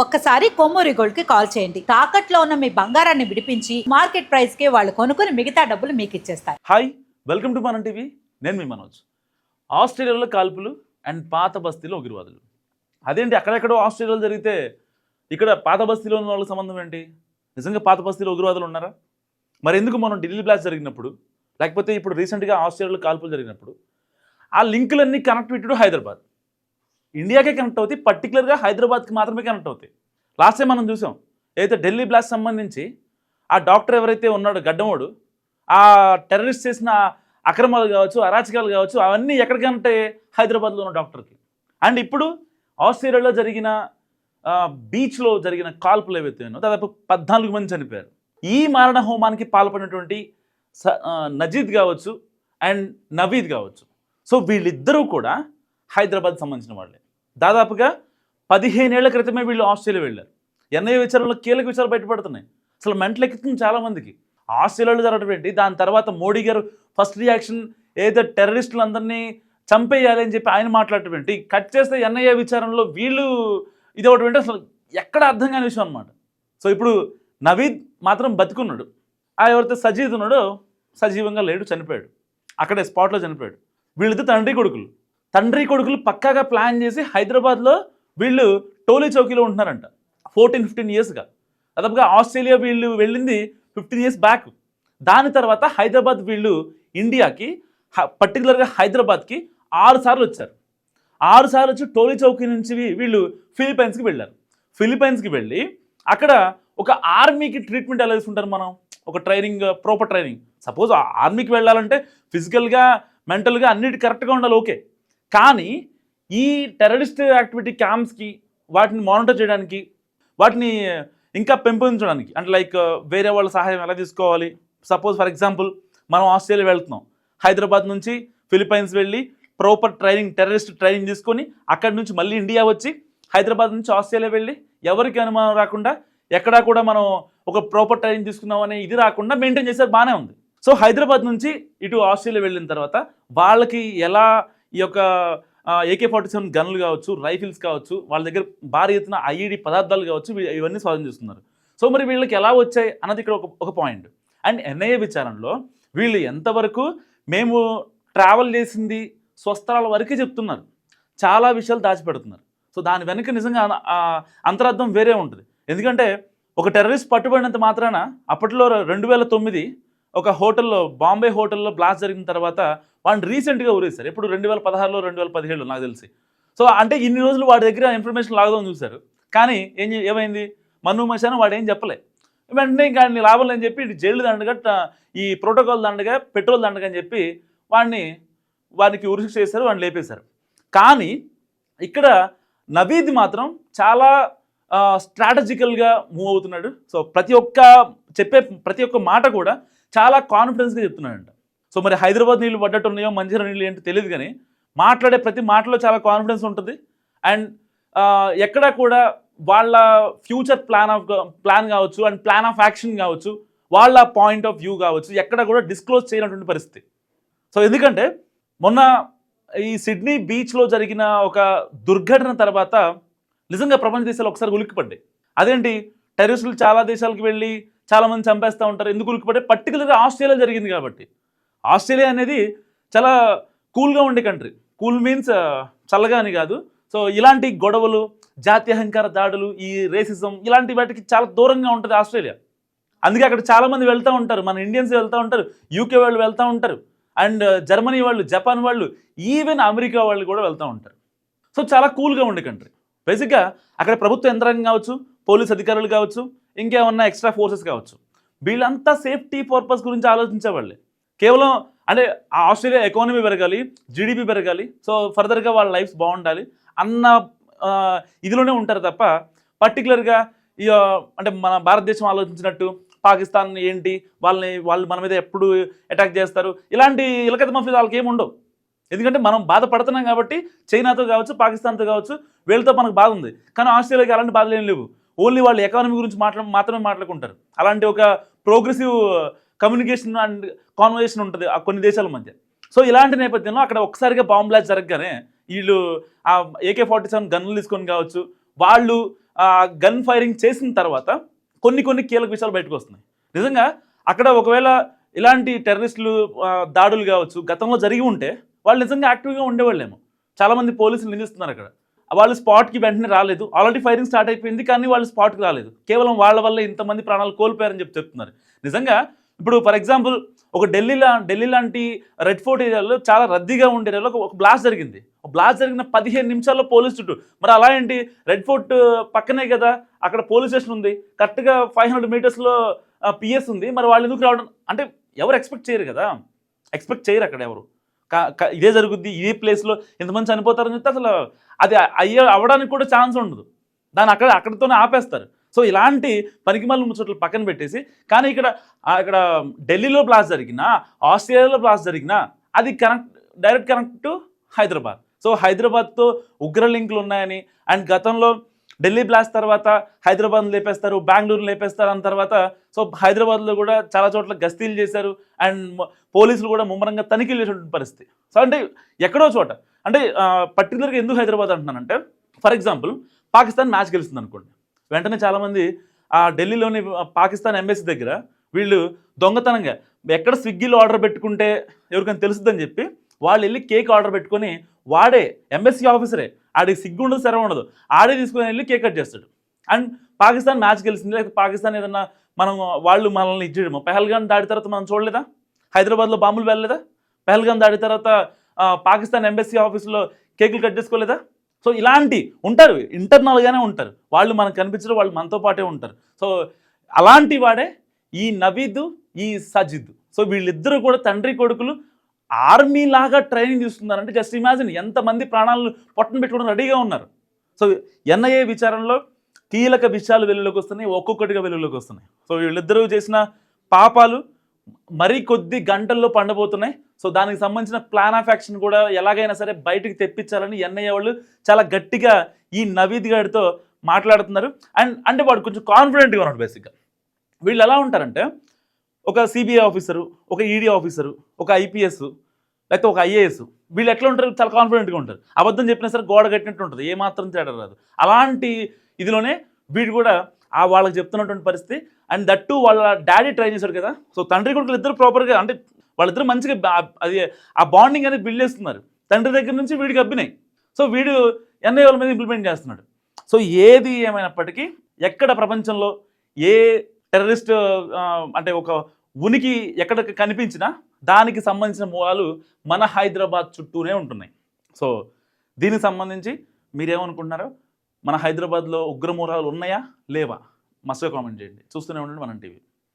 ఒక్కసారి కొమ్మూరి గోల్డ్కి కాల్ చేయండి. తాకట్లో ఉన్న మీ బంగారాన్ని విడిపించి మార్కెట్ ప్రైస్కి వాళ్ళు కొనుక్కుని మిగతా డబ్బులు మీకు ఇచ్చేస్తారు. Hi welcome to Manam TV నేను మీ మనోజ్. ఆస్ట్రేలియాలో కాల్పులు అండ్ పాత బస్తీలో ఉగ్రవాదులు. అదేంటి? అక్కడెక్కడో ఆస్ట్రేలియాలో జరిగితే ఇక్కడ పాత బస్తీలో ఉన్న వాళ్ళకి సంబంధం ఏంటి? నిజంగా పాత బస్తీలో ఉగ్రవాదులు ఉన్నారా? మరి ఎందుకు మనం ఢిల్లీ బ్లాస్ట్ జరిగినప్పుడు లేకపోతే ఇప్పుడు రీసెంట్గా ఆస్ట్రేలియాలో కాల్పులు జరిగినప్పుడు ఆ లింకులన్నీ కనెక్ట్ పెట్టాడు హైదరాబాద్. ఇండియాకే కనెక్ట్ అవుతాయి పర్టికులర్గా హైదరాబాద్కి మాత్రమే కనెక్ట్ అవుతాయి. లాస్ట్ టైం మనం చూసాం ఏదైతే ఢిల్లీ బ్లాస్ట్ సంబంధించి ఆ డాక్టర్ ఎవరైతే ఉన్నాడో గడ్డమోడు ఆ టెర్రరిస్ట్ చేసిన అక్రమాలు కావచ్చు అరాచకాలు కావచ్చు అవన్నీ ఎక్కడికంటే హైదరాబాద్లో ఉన్న డాక్టర్కి అండ్ ఇప్పుడు ఆస్ట్రేలియాలో జరిగిన బీచ్లో జరిగిన కాల్పులు ఏవైతే ఉన్నో దాదాపు పద్నాలుగు మంది చనిపోయారు. ఈ మారణ హోమానికి పాల్పడినటువంటి స- నజీద్ కావచ్చు అండ్ నవీద్ కావచ్చు. సో వీళ్ళిద్దరూ కూడా హైదరాబాద్ సంబంధించిన వాళ్ళే. దాదాపుగా పదిహేనేళ్ళ క్రితమే వీళ్ళు ఆస్ట్రేలియా వెళ్ళారు. ఎన్ఐఏ విచారణలో కీలక విచారాలు బయటపడుతున్నాయి. అసలు మెంటల్ ఎక్కుతుంది చాలామందికి ఆస్ట్రేలియాలో జరగడం ఏంటి? దాని తర్వాత మోడీ గారు ఫస్ట్ రియాక్షన్ ఏదో టెర్రరిస్టులందరినీ చంపేయాలి అని చెప్పి ఆయన మాట్లాడటం ఏంటి? కట్ చేస్తే ఎన్ఐఏ విచారణలో వీళ్ళు ఇది ఒకటి ఏంటి? అసలు ఎక్కడ అర్థం కాని విషయం అనమాట సో ఇప్పుడు నవీద్ మాత్రం బతుకున్నాడు. ఆ ఎవరైతే సజీద్ ఉన్నాడో సజీవంగా లేడు చనిపోయాడు. అక్కడే స్పాట్లో చనిపోయాడు. వీళ్ళిద్దరు తండ్రి కొడుకులు. తండ్రి కొడుకులు పక్కాగా ప్లాన్ చేసి హైదరాబాద్లో వీళ్ళు టోలీ చౌకీలో ఉంటున్నారంట. ఫోర్టీన్ ఫిఫ్టీన్ ఇయర్స్గా దాదాపుగా ఆస్ట్రేలియా వీళ్ళు వెళ్ళింది ఫిఫ్టీన్ ఇయర్స్ బ్యాక్ దాని తర్వాత హైదరాబాద్ వీళ్ళు ఇండియాకి హ- పర్టికులర్గా హైదరాబాద్కి ఆరు సార్లు వచ్చారు. ఆరు సార్లు వచ్చి టోలీ చౌకీ నుంచి వీళ్ళు ఫిలిపైన్స్కి వెళ్ళారు. ఫిలిపైన్స్కి వెళ్ళి అక్కడ ఒక ఆర్మీకి ట్రీట్మెంట్ ఎలా తీసుకుంటారు మనం? ఒక ట్రైనింగ్ ప్రాపర్ ట్రైనింగ్ సపోజ్ ఆర్మీకి వెళ్ళాలంటే ఫిజికల్గా మెంటల్గా అన్నిటి కరెక్ట్గా ఉండాలి ఓకే. కానీ ఈ టెర్రరిస్ట్ యాక్టివిటీ క్యాంప్స్కి వాటిని మానిటర్ చేయడానికి వాటిని ఇంకా పెంపొందించడానికి అంటే లైక్ వేరే వాళ్ళ సహాయం ఎలా తీసుకోవాలి? సపోజ్ ఫర్ ఎగ్జాంపుల్ మనం ఆస్ట్రేలియా వెళ్తున్నాం. హైదరాబాద్ నుంచి ఫిలిపైన్స్ వెళ్ళి ప్రాపర్ ట్రైనింగ్ టెర్రరిస్ట్ ట్రైనింగ్ తీసుకొని అక్కడి నుంచి మళ్ళీ ఇండియా వచ్చి హైదరాబాద్ నుంచి ఆస్ట్రేలియా వెళ్ళి ఎవరికి అనుమానం రాకుండా ఎక్కడా కూడా మనం ఒక ప్రాపర్ ట్రైనింగ్ తీసుకున్నాం ఇది రాకుండా మెయింటైన్ చేసేది బాగానే ఉంది. సో హైదరాబాద్ నుంచి ఇటు ఆస్ట్రేలియా వెళ్ళిన తర్వాత వాళ్ళకి ఎలా ఈ యొక్క ఏకే ఫార్టీ సెవెన్ గన్లు కావచ్చు రైఫిల్స్ కావచ్చు వాళ్ళ దగ్గర భారీ ఎత్తున ఐఈడి పదార్థాలు కావచ్చు ఇవన్నీ స్వాధీనం చేస్తున్నారు సో మరి వీళ్ళకి ఎలా వచ్చాయి అన్నది ఇక్కడ ఒక ఒక పాయింట్ అండ్ ఎన్ఐఏ విచారణలో వీళ్ళు ఎంతవరకు మేము ట్రావెల్ చేసింది స్వస్థలాల వరకే చెప్తున్నారు. చాలా విషయాలు దాచిపెడుతున్నారు. సో దాని వెనుక నిజంగా అంతరార్థం వేరే ఉంటుంది. ఎందుకంటే ఒక టెర్రరిస్ట్ పట్టుబడినంత మాత్రాన అప్పట్లో రెండు వేల తొమ్మిది ఒక హోటల్లో బాంబే హోటల్లో బ్లాస్ట్ జరిగిన తర్వాత వాడిని రీసెంట్గా ఉరేశారు ఎప్పుడు రెండు వేల పదహారులో రెండు వేల పదిహేడులో నాకు తెలిసి. సో అంటే ఇన్ని రోజులు వాడి దగ్గర ఇన్ఫర్మేషన్ లాగదాం చూశారు. కానీ ఏం ఏమైంది? మన్ను మశాను వాడు ఏం చెప్పలే. వెంటనే ఇంకా నీ లాభం లేని చెప్పి జైలు దండగా ఈ ప్రోటోకాల్ దండగా పెట్రోల్ దండగా అని చెప్పి వాడిని వాడికి ఉరిశిక్ష చేశారు వాడిని లేపేశారు. కానీ ఇక్కడ నవీద్ మాత్రం చాలా స్ట్రాటజికల్గా మూవ్ అవుతున్నాడు. సో ప్రతి ఒక్క చెప్పే ప్రతి ఒక్క మాట కూడా చాలా కాన్ఫిడెన్స్గా చెప్తున్నాడంట. సో మరి హైదరాబాద్ నీళ్ళు పడ్డట్టు ఉన్నాయో మంచిర్యాల నీళ్ళు ఏంటో తెలియదు కానీ మాట్లాడే ప్రతి మాటలో చాలా కాన్ఫిడెన్స్ ఉంటుంది. అండ్ ఎక్కడ కూడా వాళ్ళ ఫ్యూచర్ ప్లాన్ ఆఫ్ ప్లాన్ కావచ్చు అండ్ ప్లాన్ ఆఫ్ యాక్షన్ కావచ్చు వాళ్ళ పాయింట్ ఆఫ్ వ్యూ కావచ్చు ఎక్కడ కూడా డిస్క్లోజ్ చేయనటువంటి పరిస్థితి. సో ఎందుకంటే మొన్న ఈ సిడ్నీ బీచ్లో జరిగిన ఒక దుర్ఘటన తర్వాత నిజంగా ప్రపంచ దేశాలు ఒకసారి ఉలిక్కిపడ్డాయి. అదేంటి? టెర్రరిస్టులు చాలా దేశాలకు వెళ్ళి చాలామంది చంపేస్తూ ఉంటారు. ఎందుకు ఉలిక్కిపడ్డాయి పర్టికులర్గా ఆస్ట్రేలియా జరిగింది కాబట్టి. ఆస్ట్రేలియా అనేది చాలా కూల్గా ఉండే కంట్రీ కూల్ మీన్స్ చల్లగా అని కాదు. సో ఇలాంటి గొడవలు జాతి అహంకార దాడులు ఈ రేసిజం ఇలాంటి వాటికి చాలా దూరంగా ఉంటుంది ఆస్ట్రేలియా అందుకే అక్కడ చాలామంది వెళ్తూ ఉంటారు. మన ఇండియన్స్ వెళ్తూ ఉంటారు. యూకే వాళ్ళు వెళ్తూ ఉంటారు. అండ్ జర్మనీ uh, వాళ్ళు జపాన్ వాళ్ళు ఈవెన్ అమెరికా వాళ్ళు కూడా వెళ్తూ ఉంటారు. సో చాలా కూల్గా ఉండే కంట్రీ బేసిక్గా అక్కడ ప్రభుత్వ యంత్రాంగం కావచ్చు పోలీస్ అధికారులు కావచ్చు ఇంకేమన్నా ఎక్స్ట్రా ఫోర్సెస్ కావచ్చు. వీళ్ళంతా సేఫ్టీ పర్పస్ గురించి ఆలోచించేవాళ్ళే. కేవలం అంటే ఆ ఆస్ట్రేలియా ఎకానమీ పెరగాలి జీడిపి పెరగాలి సో ఫర్దర్గా వాళ్ళ లైఫ్ బాగుండాలి అన్న ఇదిలోనే ఉంటారు తప్ప పర్టికులర్గా ఈ అంటే మన భారతదేశం ఆలోచించినట్టు పాకిస్తాన్ ఏంటి వాళ్ళని వాళ్ళు మన మీద ఎప్పుడు అటాక్ చేస్తారు ఇలాంటి ఇలకత మఫీలు వాళ్ళకి ఏమి ఉండవు. ఎందుకంటే మనం బాధపడుతున్నాం కాబట్టి చైనాతో కావచ్చు పాకిస్తాన్తో కావచ్చు వీళ్ళతో మనకు బాధ ఉంది. కానీ ఆస్ట్రేలియాకి అలాంటి బాధలు ఏం లేవు. ఓన్లీ వాళ్ళు ఎకానమీ గురించి మాట్లా మాత్రమే మాట్లాడుకుంటారు. అలాంటి ఒక ప్రోగ్రెసివ్ కమ్యూనికేషన్ అండ్ కాన్వర్జేషన్ ఉంటుంది ఆ కొన్ని దేశాల మధ్య. సో ఇలాంటి నేపథ్యంలో అక్కడ ఒకసారిగా బాంబ్ బ్లాస్ట్ జరగగానే వీళ్ళు ఆ ఏకే ఫార్టీ సెవెన్ గన్లు తీసుకొని కావచ్చు వాళ్ళు గన్ ఫైరింగ్ చేసిన తర్వాత కొన్ని కొన్ని కీలక విషయాలు బయటకు వస్తున్నాయి. నిజంగా అక్కడ ఒకవేళ ఇలాంటి టెర్రరిస్టులు దాడులు కావచ్చు గతంలో జరిగి ఉంటే వాళ్ళు నిజంగా యాక్టివ్గా ఉండేవాళ్ళేమో. చాలామంది పోలీసులు నిందిస్తున్నారు అక్కడ. వాళ్ళు స్పాట్కి వెంటనే రాలేదు. ఆల్రెడీ ఫైరింగ్ స్టార్ట్ అయిపోయింది కానీ వాళ్ళు స్పాట్కి రాలేదు. కేవలం వాళ్ళ వల్ల ఇంతమంది ప్రాణాలు కోల్పోయారని చెప్పి చెప్తున్నారు. నిజంగా ఇప్పుడు ఫర్ ఎగ్జాంపుల్ ఒక ఢిల్లీలా ఢిల్లీ లాంటి రెడ్ ఫోర్ట్ ఏరియాలో చాలా రద్దీగా ఉండే ఏరియాలో ఒక- బ్లాస్ట్ జరిగింది. ఒక బ్లాస్ట్ జరిగిన పదిహేను నిమిషాల్లో పోలీస్ చుట్టూ. మరి అలా ఏంటి? రెడ్ ఫోర్ట్ పక్కనే కదా అక్కడ పోలీస్ స్టేషన్ ఉంది. కరెక్ట్గా ఫైవ్ హండ్రెడ్ మీటర్స్లో పిఎస్ ఉంది. మరి వాళ్ళు ఎందుకు రావడం? అంటే ఎవరు ఎక్స్పెక్ట్ చేయరు కదా. ఎక్స్పెక్ట్ చేయరు అక్కడ ఎవరు. ఇదే జరుగుద్ది ఇదే ప్లేస్లో ఎంతమంది చనిపోతారని చెప్తే అసలు అది అయ్యే అవ్వడానికి కూడా ఛాన్స్ ఉండదు. దాన్ని అక్కడ అక్కడితోనే ఆపేస్తారు. సో ఇలాంటి పనికిమాల ముచ్చట్లు పక్కన పెట్టేసి కానీ ఇక్కడ ఇక్కడ ఢిల్లీలో బ్లాస్ట్ జరిగినా ఆస్ట్రేలియాలో బ్లాస్ట్ జరిగినా అది connect direct connect to Hyderabad. So హైదరాబాద్తో ఉగ్ర లింకులు ఉన్నాయని అండ్ గతంలో ఢిల్లీ బ్లాస్ట్ తర్వాత హైదరాబాద్ లేపేస్తారు బెంగళూరు లేపేస్తారు అన్న తర్వాత సో హైదరాబాద్లో కూడా చాలా చోట్ల గస్తీలు చేశారు అండ్ పోలీసులు కూడా ముమ్మరంగా తనిఖీలు చేసినటువంటి పరిస్థితి. సో అంటే ఎక్కడో చోట అంటే పర్టికులర్గా ఎందుకు హైదరాబాద్ అంటున్నానంటే ఫర్ ఎగ్జాంపుల్ పాకిస్తాన్ మ్యాచ్ గెలుస్తుంది అనుకోండి వెంటనే చాలామంది ఆ ఢిల్లీలోని పాకిస్తాన్ ఎంబసీ దగ్గర వీళ్ళు దొంగతనంగా ఎక్కడ స్విగ్గీలో ఆర్డర్ పెట్టుకుంటే ఎవరికైనా తెలుస్తుందని చెప్పి వాళ్ళు వెళ్ళి కేక్ ఆర్డర్ పెట్టుకొని వాడే ఎంఎస్సీ ఆఫీసరే. ఆడికి సిగ్గు ఉండదు ఉండదు ఆడే తీసుకొని వెళ్ళి కేక్ కట్ చేస్తాడు. అండ్ పాకిస్తాన్ మ్యాచ్ గెలిచింది. లేకపోతే పాకిస్తాన్ ఏదన్నా మనం వాళ్ళు మనల్ని ఇచ్చేయడము పెహల్గాన్ దాడి తర్వాత మనం చూడలేదా? హైదరాబాద్లో బాంబులు వెళ్ళలేదా పెహల్గాన్ దాడి తర్వాత పాకిస్తాన్ ఎంబెస్సీ ఆఫీస్లో కేకులు కట్ చేసుకోలేదా? సో ఇలాంటి ఉంటారు. ఇంటర్నల్గానే ఉంటారు. వాళ్ళు మనకు కనిపించరు వాళ్ళు మనతో పాటే ఉంటారు. సో అలాంటి వాడే ఈ నవీద్ ఈ సజిద్. సో వీళ్ళిద్దరూ కూడా తండ్రి కొడుకులు ఆర్మీ లాగా ట్రైనింగ్ తీసుకున్నారంటే జస్ట్ ఇమాజిన్ ఎంతమంది ప్రాణాలను పొట్టన పెట్టుకోవడం రెడీగా ఉన్నారు. సో ఎన్ఐఏ విచారణలో కీలక విషయాలు వెలుగులోకి వస్తున్నాయి ఒక్కొక్కటిగా వెలుగులోకి వస్తున్నాయి. సో వీళ్ళిద్దరూ చేసిన పాపాలు మరీ కొద్ది గంటల్లో పండబోతున్నాయి. సో దానికి సంబంధించిన ప్లాన్ ఆఫ్ యాక్షన్ కూడా ఎలాగైనా సరే బయటికి తెప్పించాలని ఎన్ఐఏ వాళ్ళు చాలా గట్టిగా ఈ నవీద్ గారితో మాట్లాడుతున్నారు. అండ్ అంటే వాడు కొంచెం కాన్ఫిడెంట్గా ఉన్నాడు బేసిక్గా వీళ్ళు ఎలా ఉంటారంటే ఒక సిబిఐ ఆఫీసరు ఒక ఈడీ ఆఫీసరు ఒక ఐపీఎస్ లేకపోతే ఒక ఐఏఎస్ వీళ్ళు ఎట్లా ఉంటారు? చాలా కాన్ఫిడెంట్గా ఉంటారు. అబద్ధం చెప్పినా సరే గోడ కట్టినట్టు ఉంటుంది. ఏ మాత్రం తేడా రాదు. అలాంటి ఇదిలోనే వీడు కూడా ఆ వాళ్ళకి చెప్తున్నటువంటి పరిస్థితి. అండ్ దట్టు వాళ్ళ డాడీ ట్రై చేశాడు కదా. సో తండ్రి కొడుకులు ఇద్దరు ప్రాపర్గా అంటే వాళ్ళిద్దరు మంచిగా అది ఆ బాండింగ్ అనేది బిల్డ్ చేస్తున్నారు. తండ్రి దగ్గర నుంచి వీడికి అబ్బినాయి సో వీడు ఎన్ఐ వాళ్ళ మీద ఇంప్లిమెంట్ చేస్తున్నాడు. సో ఏది ఏమైనప్పటికీ ఎక్కడ ప్రపంచంలో ఏ టెర్రరిస్ట్ అంటే ఒక ఉనికి ఎక్కడ కనిపించినా దానికి సంబంధించిన మూలాలు మన హైదరాబాద్ చుట్టూనే ఉంటున్నాయి. సో దీనికి సంబంధించి మీరేమనుకుంటున్నారో మన హైదరాబాద్లో ఉగ్రమూలాలు ఉన్నాయా లేవా? మస్తుగా కామెంట్ చేయండి. చూస్తూనే ఉండండి మనం టీవీ.